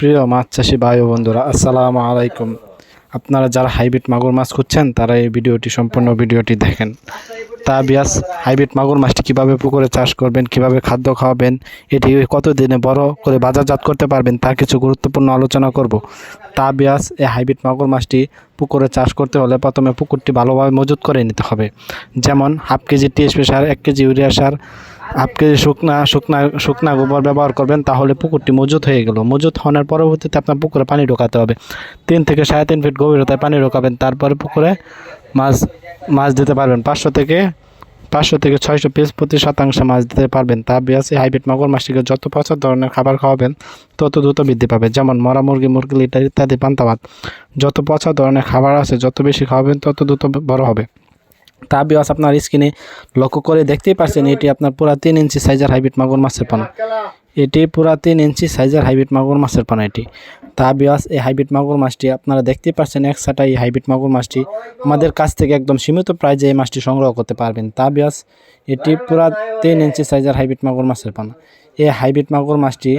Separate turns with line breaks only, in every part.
প্রিয় মাছ চাষি ভাই ও বন্ধুরা, আসসালামু আলাইকুম। আপনারা যারা হাইব্রিড মাগুর মাছ খুঁজছেন, তারা এই ভিডিওটি, সম্পূর্ণ ভিডিওটি দেখেন। তা বিয়াস, হাইব্রিড মাগুর মাছটি কীভাবে পুকুরে চাষ করবেন, কীভাবে খাদ্য খাওয়াবেন, এটি কত দিনে বড় করে বাজারজাত করতে পারবেন, তার কিছু গুরুত্বপূর্ণ আলোচনা করব। তা বিয়াস, এই হাইব্রিড মাগুর মাছটি পুকুরে চাষ করতে হলে প্রথমে পুকুরটি ভালোভাবে মজুত করে নিতে হবে। যেমন, হাফ কেজি টিএসপি সার, এক কেজি ইউরিয়া সার, হাফ কেজি শুকনা শুকনা শুকনা গোবর ব্যবহার করবেন, তাহলে পুকুরটি মজুত হয়ে গেল। মজুত হওয়ার পরবর্তীতে আপনার পুকুরে পানি ঢোকাতে হবে। তিন থেকে সাড়ে তিন ফিট গভীরতায় পানি ঢোকাবেন, তারপরে পুকুরে মাছ মাছ দিতে পারবেন। পাঁচশো থেকে পাঁচশো থেকে ছয়শো পিস প্রতি শতাংশে মাছ দিতে পারবেন। তা বিয়াসি হাইব্রিড মাগুর মাছটিকে যত পছন্দ ধরনের খাবার খাওয়াবেন, তত দ্রুত বৃদ্ধি পাবে। যেমন মরা মুরগি মুরগি লিটার ইত্যাদি পান্তাবাদ যত পচা ধরনের খাবার আছে, যত বেশি খাওয়াবেন, তত দ্রুত বড় হবে। তা বিয়াস, আপনার স্কিনে লক্ষ্য করে দেখতেই পারছেন, এটি আপনার পুরা তিন ইঞ্চি সাইজের হাইব্রিড মাগুর মাছের পানা। এটি পুরা তিন ইঞ্চি সাইজের হাইব্রিড মাগুর মাছের পানা এটি। তা বিয়াস, এই হাইব্রিড মাগুর মাছটি আপনারা দেখতেই পাচ্ছেন একসাথে এই হাইব্রিড মাগুর মাছটি আমাদের কাছ থেকে একদম সীমিত প্রাইজে এই মাছটি সংগ্রহ করতে পারবেন। তা বিয়াস, এটি পুরা তিন ইঞ্চি সাইজের হাইব্রিড মাগুর মাছের পানা। এই হাইব্রিড মাগুর মাছটি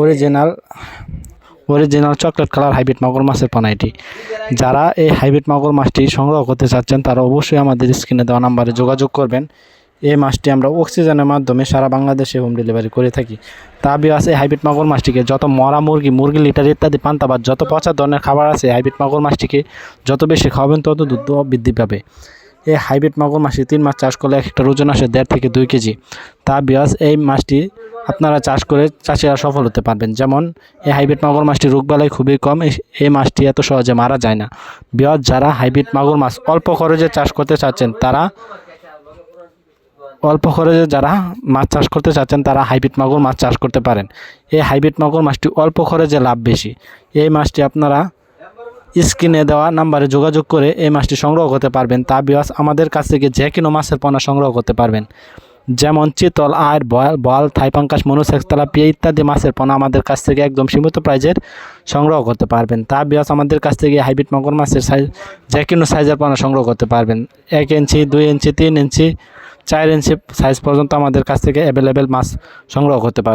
original original chocolate colour hybrid মাগুর মাছের পানা এটি। যারা এই হাইব্রিড মাগুর মাছটি সংগ্রহ করতে চাচ্ছেন তারা অবশ্যই আমাদের স্ক্রিনে দেওয়া নাম্বারে যোগাযোগ করবেন। এই মাছটি আমরা অক্সিজেনের মাধ্যমে সারা বাংলাদেশে হোম ডেলিভারি করে থাকি। তা বিয়াস এই হাইব্রিড মাগুর মাছটিকে যত মরা মুরগি মুরগি লিটার ইত্যাদি পান্তাবাদ যত পচা ধরনের খাবার আছে হাইব্রিড মাগুর মাছটিকে যত বেশি খাওয়াবেন, তত দুধ বৃদ্ধি পাবে। এই হাইব্রিড মাগুর মাছটি তিন মাছ চাষ করলে একটা ওজন আসে দেড় থেকে দুই কেজি। তা বিয়াস এই মাছটি আপনারা চাষ করে চাষিরা সফল হতে পারবেন। যেমন এই হাইব্রিড মাগুর মাছটি রোগবালাই খুবই কম, এই মাছটি এত সহজে মারা যায় না। বিয়াস যারা হাইব্রিড মাগুর মাছ অল্প খরচে চাষ করতে চাচ্ছেন, তারা অল্প খরচে যারা মাছ চাষ করতে চাচ্ছেন, তারা হাইব্রিড মাগুর মাছ চাষ করতে পারেন। এই হাইব্রিড মাগুর মাছটি অল্প খরচে লাভ বেশি। এই মাছটি আপনারা স্ক্রিনে দেওয়া নাম্বারে যোগাযোগ করে এই মাছটি সংগ্রহ করতে পারবেন। তা বিয়াস আমাদের কাছ থেকে যে কোনো মাছের পোনা সংগ্রহ করতে পারবেন। যেমন চিতল আর বয়াল বল থাইপাঙ্কাশ মনুসেক্স তেলাপিয়া ইত্যাদি মাছের পোনা আমাদের কাছ থেকে একদম সীমিত প্রাইজের সংগ্রহ করতে পারবেন। তা বিয়াস আমাদের কাছ থেকে হাইব্রিড মাগুর মাছের সাইজ যে কোনো সাইজের পণ্য সংগ্রহ করতে পারবেন। এক ইঞ্চি, দুই ইঞ্চি, তিন ইঞ্চি চার ইঞ্চি সাইজ পর্যন্ত আমাদের কাছ থেকে অ্যাভেলেবেল মাছ সংগ্রহ করতে পারবেন।